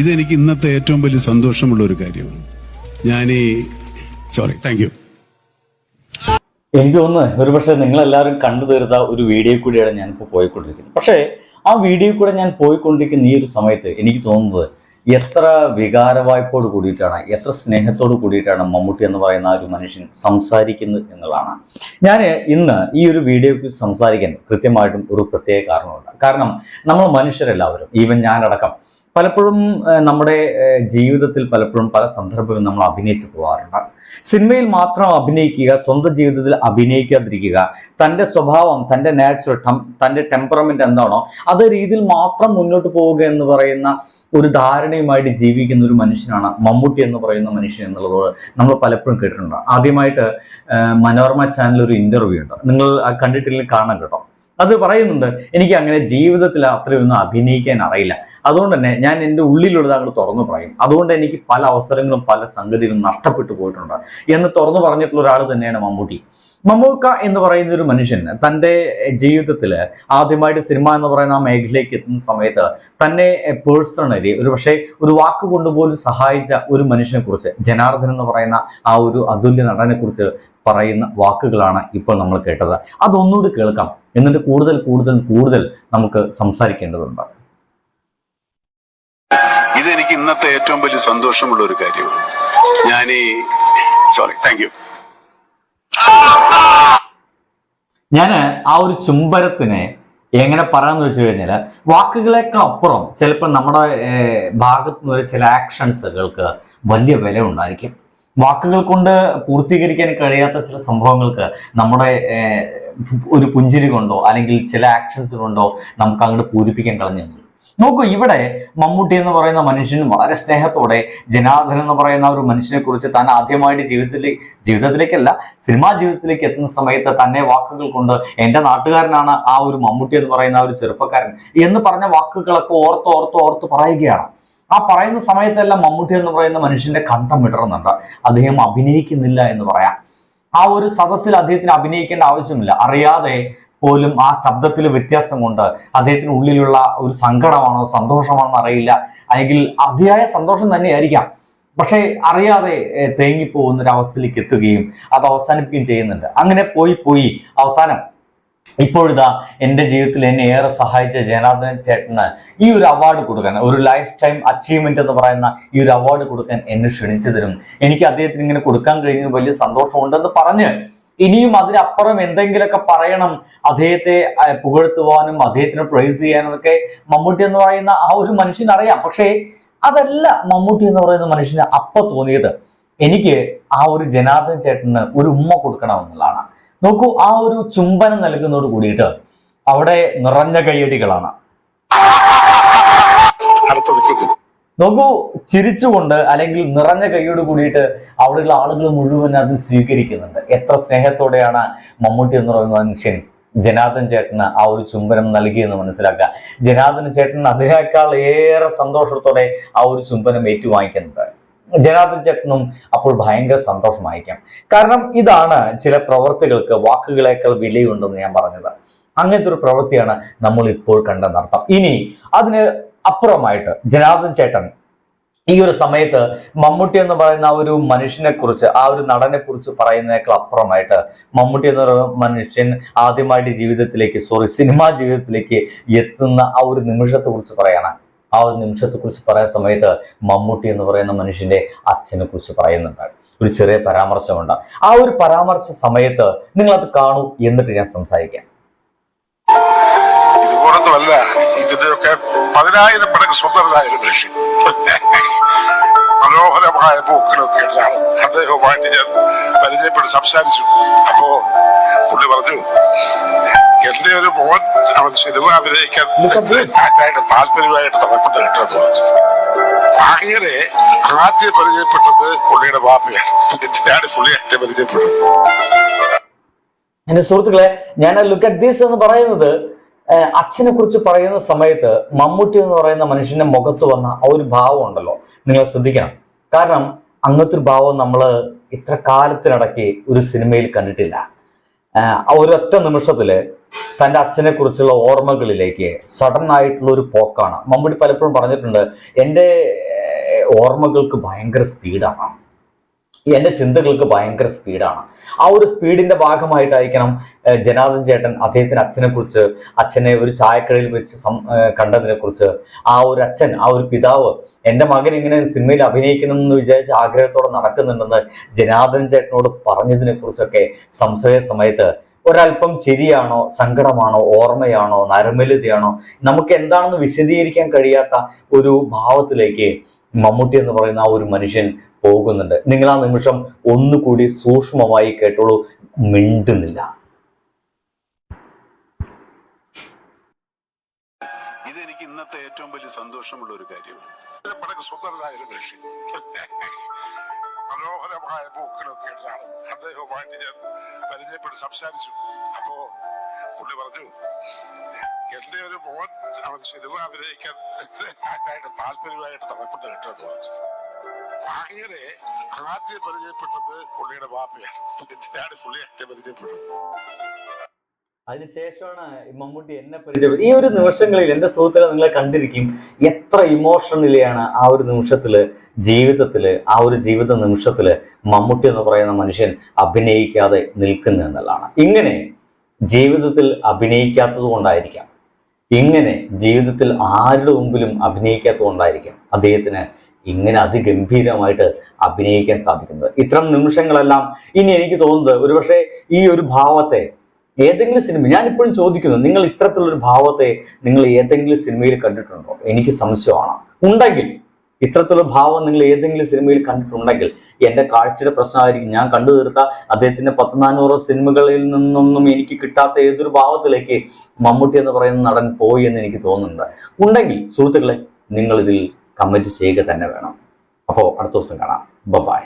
ഇതെനിക്ക് ഇന്നത്തെ ഏറ്റവും വലിയ സന്തോഷമുള്ള ഒരു കാര്യമാണ്. ഞാൻ സോറി താങ്ക് യു എനിക്ക് തോന്നുന്നു ഒരുപക്ഷെ നിങ്ങളെല്ലാവരും കണ്ടു തീർത്ത ഒരു വീഡിയോ കൂടിയാണ് ഞാനിപ്പോൾ പോയിക്കൊണ്ടിരിക്കുന്നത്. പക്ഷേ ആ വീഡിയോ കൂടെ ഞാൻ പോയിക്കൊണ്ടിരിക്കുന്ന ഈ ഒരു സമയത്ത് എനിക്ക് തോന്നുന്നത് എത്ര വികാരവായ്പോട് കൂടിയിട്ടാണ് എത്ര സ്നേഹത്തോട് കൂടിയിട്ടാണ് മമ്മൂട്ടി എന്ന് പറയുന്ന ആ ഒരു മനുഷ്യൻ സംസാരിക്കുന്നത് എന്നുള്ളതാണ്. ഞാൻ ഇന്ന് ഈ ഒരു വീഡിയോക്ക് സംസാരിക്കാൻ കൃത്യമായിട്ടും ഒരു പ്രത്യേക കാരണമുണ്ട്. കാരണം നമ്മൾ മനുഷ്യരെല്ലാവരും ഈവൻ ഞാനടക്കം പലപ്പോഴും നമ്മുടെ ജീവിതത്തിൽ പലപ്പോഴും പല സന്ദർഭങ്ങളിൽ നമ്മൾ അഭിനയിച്ചു പോകാറുണ്ട്. സിനിമയിൽ മാത്രം അഭിനയിക്കുക സ്വന്തം ജീവിതത്തിൽ അഭിനയിക്കാതിരിക്കുക തന്റെ സ്വഭാവം തന്റെ നാച്ചുറൽ തന്റെ ടെമ്പറമെന്റ് എന്താണോ അതേ രീതിയിൽ മാത്രം മുന്നോട്ട് പോവുക എന്ന് പറയുന്ന ഒരു ധാരണയുമായിട്ട് ജീവിക്കുന്ന ഒരു മനുഷ്യനാണ് മമ്മൂട്ടി എന്ന് പറയുന്ന മനുഷ്യൻ എന്നുള്ളത് നമ്മൾ പലപ്പോഴും കേട്ടിട്ടുണ്ട്. ആദ്യമായിട്ട് മനോരമ ചാനൽ ഒരു ഇന്റർവ്യൂ ഉണ്ട്. നിങ്ങൾ കണ്ടിട്ടില്ലെങ്കിൽ കാണാൻ കേട്ടോ. അത് പറയുന്നുണ്ട് എനിക്ക് അങ്ങനെ ജീവിതത്തിൽ അത്രയൊന്നും അഭിനയിക്കാൻ അറിയില്ല. അതുകൊണ്ട് തന്നെ ഞാൻ എന്റെ ഉള്ളിലുള്ളത് അങ്ങ് തുറന്നു പറയും. അതുകൊണ്ട് എനിക്ക് പല അവസരങ്ങളും പല സംഗതികളും നഷ്ടപ്പെട്ടു പോയിട്ടുണ്ട്. എന്ന് തുറന്നു പറഞ്ഞിട്ടുള്ള ഒരാൾ തന്നെയാണ് മമ്മൂട്ടി. മമ്മൂക്ക എന്ന് പറയുന്ന ഒരു മനുഷ്യൻ തന്റെ ജീവിതത്തിൽ ആദ്യമായിട്ട് സിനിമ എന്ന് പറയുന്ന ആ മേഖലയിലേക്ക് എത്തുന്ന സമയത്ത് തന്നെ പേഴ്സണലി ഒരു പക്ഷേ ഒരു വാക്ക് കൊണ്ടുപോലും സഹായിച്ച ഒരു മനുഷ്യനെ കുറിച്ച് ജനാർദ്ദൻ എന്ന് പറയുന്ന ആ ഒരു അതുല്യ നടനെ കുറിച്ച് പറയുന്ന വാക്കുകളാണ് ഇപ്പോൾ നമ്മൾ കേട്ടത്. അതൊന്നുകൂടി കേൾക്കാം. എന്നിട്ട് കൂടുതൽ കൂടുതൽ കൂടുതൽ നമുക്ക് സംസാരിക്കേണ്ടതുണ്ട്. ഇതെനിക്ക് ഇന്നത്തെ ഏറ്റവും വലിയ സന്തോഷമുള്ള ഒരു കാര്യമാണ്. ഞാൻ സോറി താങ്ക് യു ഞാൻ ആ ഒരു ചുംബരത്തിനെ എങ്ങനെ പറയാന്ന് വെച്ച് കഴിഞ്ഞാൽ വാക്കുകളേക്കാൾ അപ്പുറം ചിലപ്പോൾ നമ്മുടെ ഭാഗത്തുനിന്ന് ഭാഗത്തു നിന്ന് ചില ആക്ഷൻസുകൾക്ക് വലിയ വില ഉണ്ടായിരിക്കും വാക്കുകൾ കൊണ്ട് പൂർത്തീകരിക്കാൻ കഴിയാത്ത ചില സംഭവങ്ങൾക്ക് നമ്മുടെ ഒരു പുഞ്ചിരി കൊണ്ടോ അല്ലെങ്കിൽ ചില ആക്ഷൻസ് കൊണ്ടോ നമുക്ക് അങ്ങോട്ട് പൂരിപ്പിക്കാൻ കളഞ്ഞു. നോക്കൂ ഇവിടെ മമ്മൂട്ടി എന്ന് പറയുന്ന മനുഷ്യൻ വളരെ സ്നേഹത്തോടെ ജനാർദ്ദൻ എന്ന് പറയുന്ന ഒരു മനുഷ്യനെ കുറിച്ച് താൻ ആദ്യമായിട്ട് ജീവിതത്തിലേക്ക് ജീവിതത്തിലേക്കല്ല സിനിമാ ജീവിതത്തിലേക്ക് എത്തുന്ന സമയത്ത് തന്നെ വാക്കുകൾ കൊണ്ട് എന്റെ നാട്ടുകാരനാണ് ആ ഒരു മമ്മൂട്ടി എന്ന് പറയുന്ന ഒരു ചെറുപ്പക്കാരൻ എന്ന് പറഞ്ഞ വാക്കുകളൊക്കെ ഓർത്ത് ഓർത്ത് ഓർത്ത് പറയുകയാണ്. ആ പറയുന്ന സമയത്തെല്ലാം മമ്മൂട്ടി എന്ന് പറയുന്ന മനുഷ്യന്റെ കണ്ഠം വിടറുന്നുണ്ട് അദ്ദേഹം അഭിനയിക്കുന്നില്ല എന്ന് പറയാം. ആ ഒരു സദസ്സിൽ അദ്ദേഹത്തിന് അഭിനയിക്കേണ്ട ആവശ്യമില്ല. അറിയാതെ പോലും ആ ശബ്ദത്തിൽ വ്യത്യാസം കൊണ്ട് അദ്ദേഹത്തിന് ഉള്ളിലുള്ള ഒരു സങ്കടമാണോ സന്തോഷമാണോ അറിയില്ല. അല്ലെങ്കിൽ അതിയായ സന്തോഷം തന്നെയായിരിക്കാം. പക്ഷേ അറിയാതെ തേങ്ങിപ്പോകുന്ന ഒരു അവസ്ഥയിലേക്ക് എത്തുകയും അത് അവസാനിപ്പിക്കുകയും ചെയ്യുന്നുണ്ട്. അങ്ങനെ പോയി പോയി അവസാനം ഇപ്പോഴിതാ എന്റെ ജീവിതത്തിൽ എന്നെ ഏറെ സഹായിച്ച ജനാർദ്ദൻ ചേട്ടന് ഈ ഒരു അവാർഡ് കൊടുക്കാൻ ഒരു ലൈഫ് ടൈം അച്ചീവ്മെന്റ് എന്ന് പറയുന്ന ഈ ഒരു അവാർഡ് കൊടുക്കാൻ എന്നെ ക്ഷണിച്ചു തരും. എനിക്ക് അദ്ദേഹത്തിന് ഇങ്ങനെ കൊടുക്കാൻ കഴിഞ്ഞതിന് വലിയ സന്തോഷമുണ്ടെന്ന് പറഞ്ഞ് ഇനിയും അതിനപ്പുറം എന്തെങ്കിലുമൊക്കെ പറയണം അദ്ദേഹത്തെ പുകഴ്ത്തുവാനും അദ്ദേഹത്തിന് പ്രൈസ് ചെയ്യാനും ഒക്കെ മമ്മൂട്ടി എന്ന് പറയുന്ന ആ ഒരു മനുഷ്യനറിയാം. പക്ഷേ അതല്ല മമ്മൂട്ടി എന്ന് പറയുന്ന മനുഷ്യന് അപ്പൊ തോന്നിയത് എനിക്ക് ആ ഒരു ജനാർദ്ദൻ ചേട്ടന് ഒരു ഉമ്മ കൊടുക്കണമെന്നുള്ളതാണ് നോക്കൂ ആ ഒരു ചുംബനം നൽകുന്നതോട് കൂടിയിട്ട് അവിടെ നിറഞ്ഞ കയ്യടികളാണ്. നോക്കൂ ചിരിച്ചുകൊണ്ട് അല്ലെങ്കിൽ നിറഞ്ഞ കൈയോട് കൂടിയിട്ട് അവിടെയുള്ള ആളുകൾ മുഴുവൻ അത് സ്വീകരിക്കുന്നുണ്ട്. എത്ര സ്നേഹത്തോടെയാണ് മമ്മൂട്ടി എന്ന് പറയുന്ന മനുഷ്യൻ ജനാർദ്ദൻ ചേട്ടന് ആ ഒരു ചുംബനം നൽകിയെന്ന് മനസ്സിലാക്കുക. ജനാർദ്ദൻ ചേട്ടൻ അതിനേക്കാൾ ഏറെ സന്തോഷത്തോടെ ആ ഒരു ചുംബനം ഏറ്റുവാങ്ങിക്കുന്നുണ്ട്. ജനാർദ്ദൻ ചേട്ടനും അപ്പോൾ ഭയങ്കര സന്തോഷമായിരിക്കാം. കാരണം ഇതാണ് ചില പ്രവർത്തികൾക്ക് വാക്കുകളേക്കാൾ വിലയുണ്ടെന്ന് ഞാൻ പറഞ്ഞത്. അങ്ങനത്തെ ഒരു പ്രവൃത്തിയാണ് നമ്മൾ ഇപ്പോൾ കണ്ട കണ്ടെന്നർത്ഥം ഇനി അതിന് അപ്പുറമായിട്ട് ജനാർദ്ദൻ ചേട്ടൻ ഈ ഒരു സമയത്ത് മമ്മൂട്ടി എന്ന് പറയുന്ന ആ ഒരു മനുഷ്യനെ കുറിച്ച് ആ ഒരു നടനെ കുറിച്ച് പറയുന്നതിനേക്കാൾ അപ്പുറമായിട്ട് മമ്മൂട്ടി എന്ന് പറയുന്ന മനുഷ്യൻ ആദ്യമായിട്ട് ജീവിതത്തിലേക്ക് സോറി സിനിമാ ജീവിതത്തിലേക്ക് എത്തുന്ന ആ ഒരു നിമിഷത്തെ കുറിച്ച് പറയണം. ആ ഒരു നിമിഷത്തെ കുറിച്ച് പറയുന്ന സമയത്ത് മമ്മൂട്ടി എന്ന് പറയുന്ന മനുഷ്യന്റെ അച്ഛനെ കുറിച്ച് പറയുന്നുണ്ട്. ഒരു ചെറിയ പരാമർശമുണ്ട്. ആ ഒരു പരാമർശ സമയത്ത് നിങ്ങൾ അത് കാണൂ എന്നിട്ട് ഞാൻ സംസാരിക്കാം. ഇതുപോലൊന്നുമല്ല ഇതിന്റെയൊക്കെ പതിനായിരം മടങ്ങ് സുന്ദരനായ ഒരു മനുഷ്യൻ. മനോഹരമായ പൂക്കളൊക്കെ അദ്ദേഹവുമായിട്ട് ഞാൻ പരിചയപ്പെട്ട് സംസാരിച്ചു. അപ്പോ പുള്ളി പറഞ്ഞു എന്റെ ഒരു മോൻ അവൻ സിനിമ അഭിനയിക്കാൻ താല്പര്യമായിട്ട് നടക്കുന്നു കേട്ടത് പറഞ്ഞു. അങ്ങനെ ആദ്യം പരിചയപ്പെട്ടത് പുള്ളിയുടെ ബാപ്പയാണ്. എന്തിനാണ് പുള്ളിയായിട്ട് പരിചയപ്പെട്ടത്. എന്റെ സുഹൃത്തുക്കളെ ഞാൻ ലുക്ക് അറ്റ് ദീസ് എന്ന് പറയുന്നത് അച്ഛനെ കുറിച്ച് പറയുന്ന സമയത്ത് മമ്മൂട്ടി എന്ന് പറയുന്ന മനുഷ്യന്റെ മുഖത്ത് വന്ന ആ ഒരു ഭാവം ഉണ്ടല്ലോ. നിങ്ങൾ ശ്രദ്ധിക്കണം. കാരണം അങ്ങനത്തെ ഒരു ഭാവം നമ്മൾ ഇത്ര കാലത്തിനിടയ്ക്ക് ഒരു സിനിമയിൽ കണ്ടിട്ടില്ല. ഒരൊറ്റ നിമിഷത്തിൽ തന്റെ അച്ഛനെ കുറിച്ചുള്ള ഓർമ്മകളിലേക്ക് സഡൻ ആയിട്ടുള്ള ഒരു പോക്കാണ്. മമ്മൂട്ടി പലപ്പോഴും പറഞ്ഞിട്ടുണ്ട് എന്റെ ഓർമ്മകൾക്ക് ഭയങ്കര സ്പീഡാണ് എന്റെ ചിന്തകൾക്ക് ഭയങ്കര സ്പീഡാണ് ആ ഒരു സ്പീഡിന്റെ ഭാഗമായിട്ടായിരിക്കണം ജനാർദ്ദൻ ചേട്ടൻ അദ്ദേഹത്തിന്റെ അച്ഛനെ കുറിച്ച് അച്ഛനെ ഒരു ചായക്കടയിൽ വെച്ച് കണ്ടതിനെ കുറിച്ച് ആ ഒരു അച്ഛൻ ആ ഒരു പിതാവ് എന്റെ മകൻ ഇങ്ങനെ സിനിമയിൽ അഭിനയിക്കണം എന്ന് വിചാരിച്ച ആഗ്രഹത്തോടെ നടക്കുന്നുണ്ടെന്ന് ജനാർദ്ദൻ ചേട്ടനോട് പറഞ്ഞതിനെ കുറിച്ചൊക്കെ സംശയ സമയത്ത് ഒരല്പം ചിരിയാണോ സങ്കടമാണോ ഓർമ്മയാണോ നരമലിതയാണോ നമുക്ക് എന്താണെന്ന് വിശദീകരിക്കാൻ കഴിയാത്ത ഒരു ഭാവത്തിലേക്ക് മമ്മൂട്ടി എന്ന് പറയുന്ന ആ ഒരു മനുഷ്യൻ പോകുന്നുണ്ട്. നിങ്ങൾ ആ നിമിഷം ഒന്നുകൂടി സൂക്ഷ്മമായി കേട്ടോളൂ. മിണ്ടുന്നില്ല. ഇതെനിക്ക് ഇന്നത്തെ ഏറ്റവും വലിയ സന്തോഷമുള്ള ഒരു കാര്യമാണ് ഒരു പരിചയപ്പെട്ട് സംസാരിച്ചു. പറഞ്ഞു എന്റെ ഒരു മോൻ അവൻ സിനിമ അഭിനയിക്കാൻ താല്പര്യമായിട്ട് തലപ്പെട്ട് കിട്ടുമെന്ന് പറഞ്ഞു. അങ്ങനെ ആദ്യം പരിചയപ്പെട്ടത് പുള്ളിയുടെ വാപ്പയാണ്. എന്തിനാണ് പുള്ളിയായിട്ട് പരിചയപ്പെട്ടത്. അതിനുശേഷമാണ് മമ്മൂട്ടി എന്നെ പരിചയപ്പെട്ടത്. ഈ ഒരു നിമിഷങ്ങളിൽ എന്റെ സുഹൃത്തുക്കളെ നിങ്ങളെ കണ്ടിരിക്കും എത്ര ഇമോഷണലിയാണ് ആ ഒരു നിമിഷത്തിൽ ജീവിതത്തിൽ ആ ഒരു ജീവിത നിമിഷത്തിൽ മമ്മൂട്ടി എന്ന് പറയുന്ന മനുഷ്യൻ അഭിനയിക്കാതെ നിൽക്കുന്നു എന്നുള്ളതാണ്. ഇങ്ങനെ ജീവിതത്തിൽ അഭിനയിക്കാത്തത് കൊണ്ടായിരിക്കാം. ഇങ്ങനെ ജീവിതത്തിൽ ആരുടെ മുമ്പിലും അഭിനയിക്കാത്തത് കൊണ്ടായിരിക്കാം അദ്ദേഹത്തിന് ഇങ്ങനെ അതിഗംഭീരമായിട്ട് അഭിനയിക്കാൻ സാധിക്കുന്നത്. ഇത്തരം നിമിഷങ്ങളെല്ലാം ഇനി എനിക്ക് തോന്നുന്നത് ഒരുപക്ഷെ ഈ ഒരു ഭാവത്തെ ഏതെങ്കിലും സിനിമ ഞാൻ ഇപ്പോഴും ചോദിക്കുന്നു നിങ്ങൾ ഇത്തരത്തിലുള്ളൊരു ഭാവത്തെ നിങ്ങൾ ഏതെങ്കിലും സിനിമയിൽ കണ്ടിട്ടുണ്ടോ? എനിക്ക് സംശയമാണ്. ഉണ്ടെങ്കിൽ ഇത്തരത്തിലുള്ള ഭാവം നിങ്ങൾ ഏതെങ്കിലും സിനിമയിൽ കണ്ടിട്ടുണ്ടെങ്കിൽ എന്റെ കാഴ്ചയുടെ പ്രശ്നമായിരിക്കും. ഞാൻ കണ്ടു തീർത്ത അദ്ദേഹത്തിന്റെ പത്ത് നാനൂറ് സിനിമകളിൽ നിന്നൊന്നും എനിക്ക് കിട്ടാത്ത ഏതൊരു ഭാവത്തിലേക്ക് മമ്മൂട്ടി എന്ന് പറയുന്ന നടൻ പോയി എന്ന് എനിക്ക് തോന്നുന്നുണ്ട്. ഉണ്ടെങ്കിൽ സുഹൃത്തുക്കളെ നിങ്ങൾ കമന്റ് ചെയ്യുക തന്നെ വേണം. അപ്പോൾ അടുത്ത ദിവസം കാണാം. ബൈ